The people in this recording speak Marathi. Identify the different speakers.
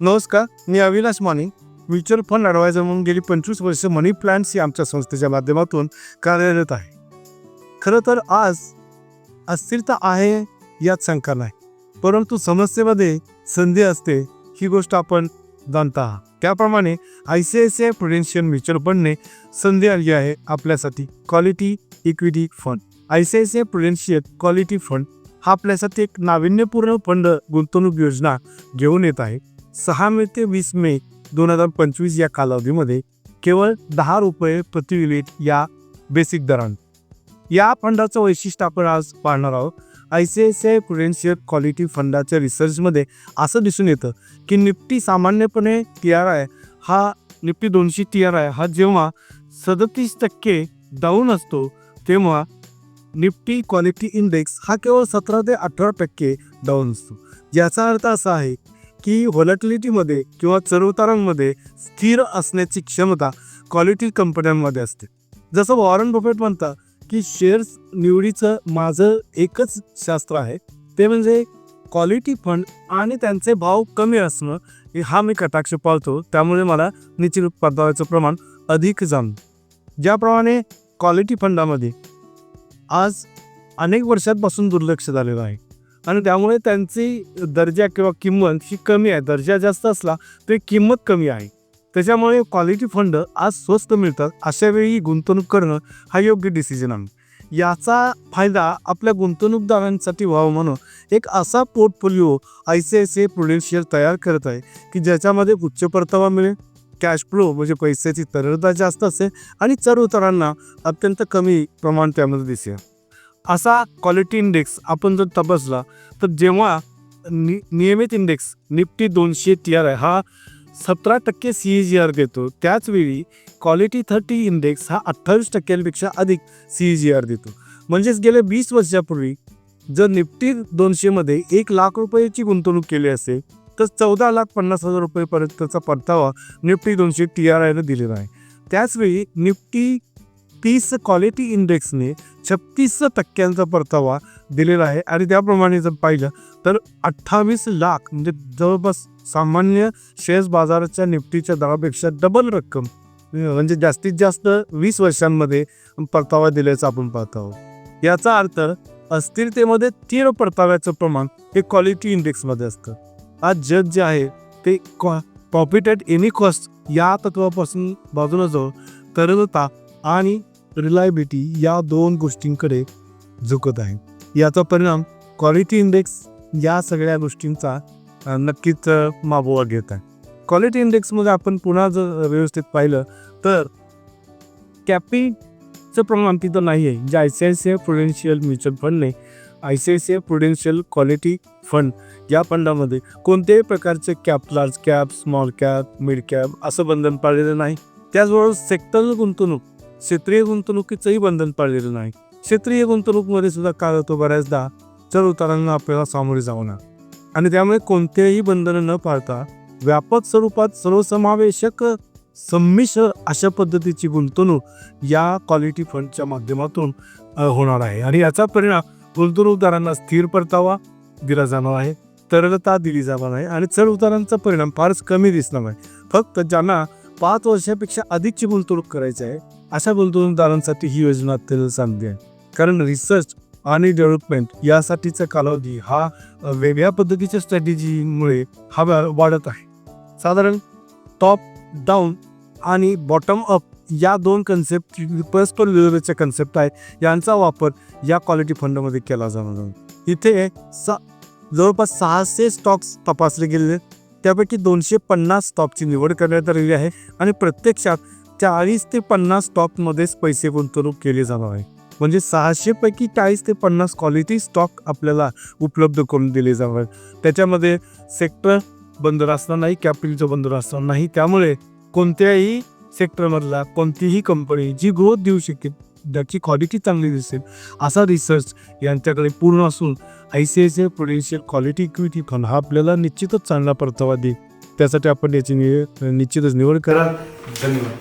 Speaker 1: नमस्कार मी Avinash Mane. Mutual fund adviser म्हणून गेली पंचवीस वर्ष मनी प्लॅन्स ही आमच्या संस्थेच्या माध्यमातून कार्यरत आहे. खरं तर आज अस्थिरता आहे यात शंका नाही. परंतु समस्येमध्ये संधी असते ही गोष्ट आपण जाणता आहात. त्याप्रमाणे I C I C I prudential mutual फंडने संधी आली आहे आपल्यासाठी quality equity fund. I C I C I prudential quality fund हा आपल्यासाठी एक नाविन्यपूर्ण फंड गुंतवणूक योजना घेऊन येत आहे. सहा मे ते वीस मे दोन हजार पंचवीस या कालावधीमध्ये केवळ दहा रुपये प्रति युनिट या बेसिक दरान. या फंडाचं वैशिष्ट्य आपण आज पाहणार आहोत. I C I C I prudential quality फंडाच्या रिसर्चमध्ये असं दिसून येतं की निफ्टी सामान्यपणे टी आर आय हा निफ्टी दोनशे टी आर आय हा जेव्हा सदतीस टक्के डाऊन असतो तेव्हा निफ्टी क्वालिटी इंडेक्स हा केवळ सतरा ते अठरा टक्के डाऊन असतो. याचा अर्थ असा आहे की व्हॉलटिलिटीमध्ये किंवा चढउतारांमध्ये स्थिर असण्याची क्षमता क्वालिटी कंपन्यांमध्ये असते. जसं वॉरन बफेट म्हणतात की शेअर्स निवडीचं माझं एकच शास्त्र आहे. ते म्हणजे क्वालिटी फंड आणि त्यांचे भाव कमी असणं हा मी कटाक्ष पाळतो. त्यामुळे मला निश्चित उत्पादनाचं प्रमाण अधिक जाणं ज्याप्रमाणे क्वालिटी फंडामध्ये आज अनेक वर्षांपासून दुर्लक्ष झालेलं आहे. आणि त्यामुळे त्यांची दर्जा किंवा किंमत ही कमी आहे. दर्जा जास्त असला तरी किंमत कमी आहे. त्याच्यामुळे क्वालिटी फंड आज स्वस्त मिळतात. अशा वेळी गुंतवणूक करणं हा योग्य डिसिजन आहे. याचा फायदा आपल्या गुंतवणूकदारांसाठी व्हावा म्हणून एक असा portfolio I C I C I prudential तयार करत आहे की ज्याच्यामध्ये उच्च परतावा मिळेल कॅश फ्लो म्हणजे पैशाची तरलता जास्त असेल आणि चढ उतारांना अत्यंत कमी प्रमाण त्यामध्ये दिसेल. असा क्वालिटी इंडेक्स आपण जर तपासला तर जेव्हा नि नियमित इंडेक्स निफ्टी दोनशे टी आर आय हा सतरा टक्के सी जी आर देतो त्याचवेळी क्वालिटी थर्टी इंडेक्स हा अठ्ठावीस टक्क्यांपेक्षा अधिक सी जी आर देतो. म्हणजेच गेल्या वीस वर्षापूर्वी जर निफ्टी दोनशेमध्ये एक लाख रुपयाची गुंतवणूक केली असेल तर चौदा लाख पन्नास हजार रुपयेपर्यंतचा परतावा निफ्टी दोनशे टी आर आयनं दिलेला आहे. त्याचवेळी निफ्टी तीस क्वालिटी इंडेक्सने छत्तीस टक्क्यांचा परतावा दिलेला आहे आणि त्याप्रमाणे जर पाहिलं तर अठ्ठावीस लाख म्हणजे जवळपास सामान्य शेअर्स बाजाराच्या निफ्टीच्या दरापेक्षा डबल रक्कम म्हणजे जास्तीत जास्त वीस वर्षांमध्ये परतावा दिल्याचं आपण पाहत आहोत. याचा अर्थ अस्थिरतेमध्ये तीव्र परताव्याचं प्रमाण हे क्वालिटी इंडेक्समध्ये असतं. आज जग जे आहे ते प्रॉफिट ॲट एनी कॉस्ट या तत्वापासून बाजूला जाऊ तरलता आणि रिलायबिलिटी या दोन गोष्टींकडे झुकत आहे. याचा परिणाम क्वालिटी इंडेक्स या सगळ्या गोष्टींचा नक्कीच मागोवा घेत आहे. क्वालिटी इंडेक्समध्ये आपण पुन्हा जर व्यवस्थित पाहिलं तर कॅपीचं प्रमाण तिथं नाही आहे. जे I C I C I prudential mutual फंडने I C I C I prudential quality fund या फंडामध्ये कोणत्याही प्रकारचे cap large cap small cap mid cap असं बंधन पाळलेलं नाही. त्याचबरोबर सेक्टर गुंतवणूक क्षेत्रीय गुंतवणुकीचंही बंधन पाळलेलं नाही. क्षेत्रीय गुंतवणूकमध्ये सुद्धा काय होतो बऱ्याचदा चढ उतारांना आपल्याला सामोरे जावं आणि त्यामुळे कोणतेही बंधनं न पाळता व्यापक स्वरूपात सर्वसमावेशक संमिश्र अशा पद्धतीची गुंतवणूक या क्वालिटी फंडच्या माध्यमातून होणार आहे. आणि याचा परिणाम गुंतवणूकदारांना स्थिर परतावा दिला जाणार आहे तरलता दिली जाणार आहे आणि चढ उतारांचा परिणाम फारच कमी दिसणार आहे. फक्त ज्यांना पाच वर्षापेक्षा अधिकची गुंतवणूक करायची आहे अशा गुंतवणूकदारांसाठी ही योजना अत्यंत चांगली आहे. कारण रिसर्च आणि डेव्हलपमेंट यासाठीचा कालावधी हा वेगळ्या पद्धतीच्या स्ट्रॅटेजीमुळे हा वाढत आहे. साधारण टॉप डाऊन आणि बॉटम अप या दोन कन्सेप्ट परस्पर विरोधाचे कन्सेप्ट आहे. यांचा वापर या क्वालिटी फंडमध्ये केला जाणार इथे सा जवळपास सहाशे स्टॉक्स तपासले गेलेले त्यापैकी दोनशे पन्नास स्टॉकची निवड करण्यात आलेली आहे. आणि प्रत्यक्षात चाळीस ते पन्नास स्टॉकमध्येच पैसे गुंतवणूक केली जाणार आहे. म्हणजे सहाशे पैकी चाळीस ते पन्नास क्वालिटी स्टॉक आपल्याला उपलब्ध करून दिले जाणार. त्याच्यामध्ये सेक्टर बंदर असणार नाही कॅपिटलचं बंदर असणार नाही. त्यामुळे कोणत्याही सेक्टरमधला कोणतीही कंपनी जी ग्रोथ देऊ शकेल ज्याची क्वालिटी चांगली दिसेल असा रिसर्च यांच्याकडे पूर्ण असून I C I C I prudential quality equity fund हा आपल्याला निश्चितच चांगला परतावा देईल. त्यासाठी आपण याची निश्चितच निवड करा धन्यवाद.